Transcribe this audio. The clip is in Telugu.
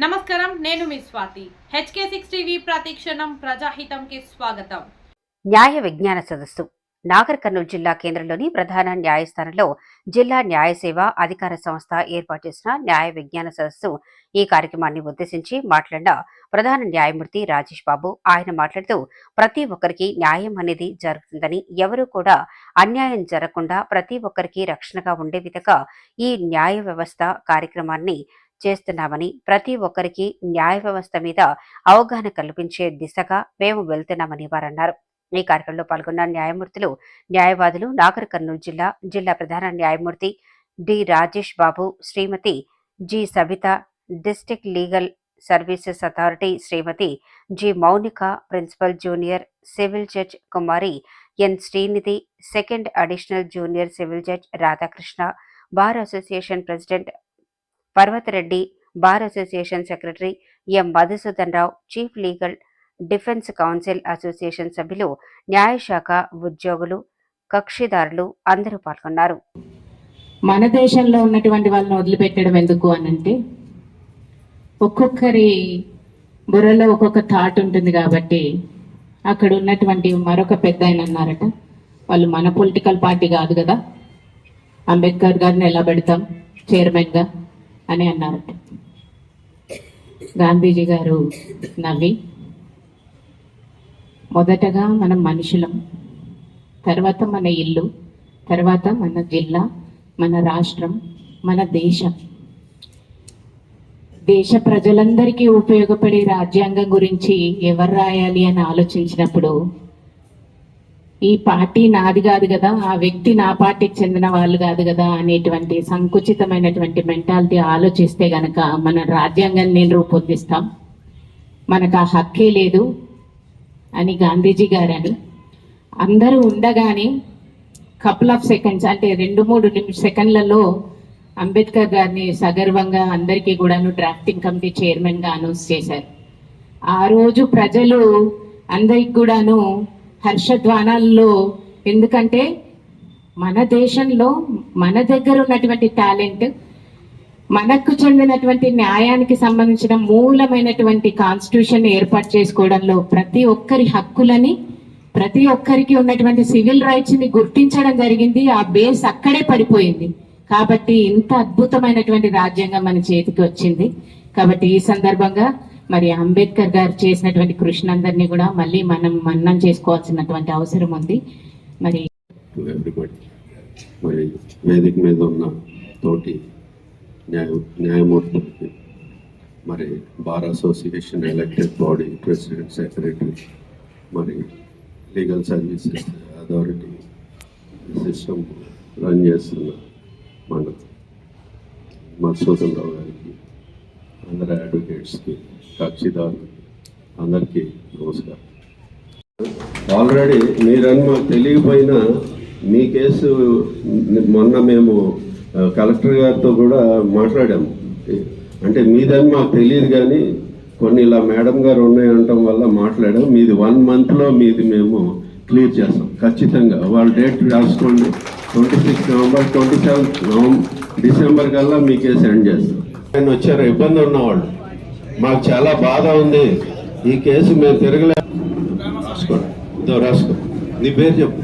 నమస్కారం నేను మీ స్వాతి. హెచ్కే సిక్స్ టీవీ ప్రతిక్షణం ప్రజాహితంకి స్వాగతం. న్యాయ విజ్ఞాన సదస్సు. నాగర్ కర్నూలు జిల్లా కేంద్రంలోని ప్రధాన న్యాయస్థానంలో జిల్లా న్యాయ సేవ అధికార సంస్థ ఏర్పాటు చేసిన న్యాయ విజ్ఞాన సదస్సు ఈ కార్యక్రమాన్ని ఉద్దేశించి మాట్లాడిన ప్రధాన న్యాయమూర్తి రాజేష్ బాబు. ఆయన మాట్లాడుతూ ప్రతి ఒక్కరికి న్యాయం అనేది జరుగుతుందని ఎవరూ కూడా అన్యాయం జరగకుండా ప్రతి ఒక్కరికి రక్షణగా ఉండే విధంగా ఈ న్యాయ వ్యవస్థ కార్యక్రమాన్ని చేస్తున్నామని ప్రతి ఒక్కరికి న్యాయ వ్యవస్థ మీద అవగాహన కల్పించే దిశగా మేము వెళ్తున్నామని వారన్నారు. ఈ కార్యక్రమంలో పాల్గొన్న న్యాయమూర్తులు న్యాయవాదులు నాగర్ కర్నూలు జిల్లా జిల్లా ప్రధాన న్యాయమూర్తి D. Rajesh Babu Srimathi G. Sabitha district legal services authority Srimathi G. Mounika principal junior civil judge Kumari N. Srinidhi second additional junior civil judge Radhakrishna bar association president Parvathareddy bar association secretary M Madhusudan Rao chief legal defence counsel association సభ్యులు న్యాయశాఖ ఉద్యోగులు కక్షిదారులు అందరూ పాల్గొన్నారు. మన దేశంలో ఉన్నటువంటి వాళ్ళని వదిలిపెట్టడం ఎందుకు అని అంటే ఒక్కొక్కరి బుర్రలో ఒక్కొక్క థాట్ ఉంటుంది కాబట్టి అక్కడ ఉన్నటువంటి మరొక పెద్ద ఆయన అన్నారట వాళ్ళు మన పొలిటికల్ పార్టీ కాదు కదా. అంబేద్కర్ గారిని ఎలా పెడతాం? చైర్మన్గా అని అన్నారు. గాంధీజీ గారు నవ్వి మొదటగా మనం మనుషులం తర్వాత మన ఇల్లు తర్వాత మన జిల్లా మన రాష్ట్రం మన దేశం దేశ ప్రజలందరికీ ఉపయోగపడే రాజ్యాంగం గురించి ఎవరు రాయాలి అని ఆలోచించినప్పుడు ఈ పార్టీ నాది కాదు కదా ఆ వ్యక్తి నా పార్టీకి చెందిన వాళ్ళు కాదు కదా అనేటువంటి సంకుచితమైనటువంటి మెంటాలిటీ ఆలోచిస్తే గనక మన రాజ్యాంగాన్ని నేను రూపొందిస్తాం. మనకు ఆ హక్కే లేదు అని గాంధీజీ గారని. అందరూ ఉండగానే కపుల్ ఆఫ్ సెకండ్స్ అంటే రెండు మూడు సెకండ్లలో అంబేద్కర్ గారిని సగర్వంగా అందరికీ కూడాను డ్రాఫ్టింగ్ కమిటీ చైర్మన్గా అనౌన్స్ చేశారు. ఆ రోజు ప్రజలు అందరికి కూడాను హర్షధ్వానాల్లో. ఎందుకంటే మన దేశంలో మన దగ్గర ఉన్నటువంటి టాలెంట్ మనకు చెందినటువంటి న్యాయానికి సంబంధించిన మూలమైనటువంటి కాన్స్టిట్యూషన్ ఏర్పాటు చేసుకోవడంలో ప్రతి ఒక్కరి హక్కులని ప్రతి ఒక్కరికి ఉన్నటువంటి సివిల్ రైట్స్ని గుర్తించడం జరిగింది. ఆ బేస్ అక్కడే పడిపోయింది. కాబట్టి ఇంత అద్భుతమైనటువంటి రాజ్యాంగం మన చేతికి వచ్చింది. కాబట్టి ఈ సందర్భంగా మరి అంబేద్కర్ గారు చేసినటువంటి కృషినందరినీ కూడా మళ్ళీ మనం మన్నం చేసుకోవాల్సినటువంటి అవసరం ఉంది. మరి మరి వేదిక మీద ఉన్న తోటి న్యాయ న్యాయమూర్తులకి మరి bar association elected body president secretary మరి legal services authority system run చేస్తున్న మన మధుసూదన్ రావు గారికి అందరి అడ్వకేట్స్కి కక్షిదారులు అందరికీ నమస్కారం. ఆల్రెడీ మీరని మాకు తెలియకపోయినా మీ కేసు మొన్న మేము కలెక్టర్ గారితో కూడా మాట్లాడాము. అంటే మీదని మాకు తెలియదు కానీ కొన్ని ఇలా మేడం గారు ఉన్నాయంటం వల్ల మాట్లాడాం మీది వన్ మంత్లో మీది మేము క్లియర్ చేస్తాం. ఖచ్చితంగా. వాళ్ళ డేట్ రాసుకోండి. Twenty six November twenty seventh November December కల్లా మీ కేసు ఎండ్ చేస్తాం. ఆయన వచ్చారు ఇబ్బంది ఉన్నవాళ్ళు. మాకు చాలా బాధ ఉంది. ఈ కేసు మేము తిరగలే. రాసుకో. నీ పేరు చెప్పు.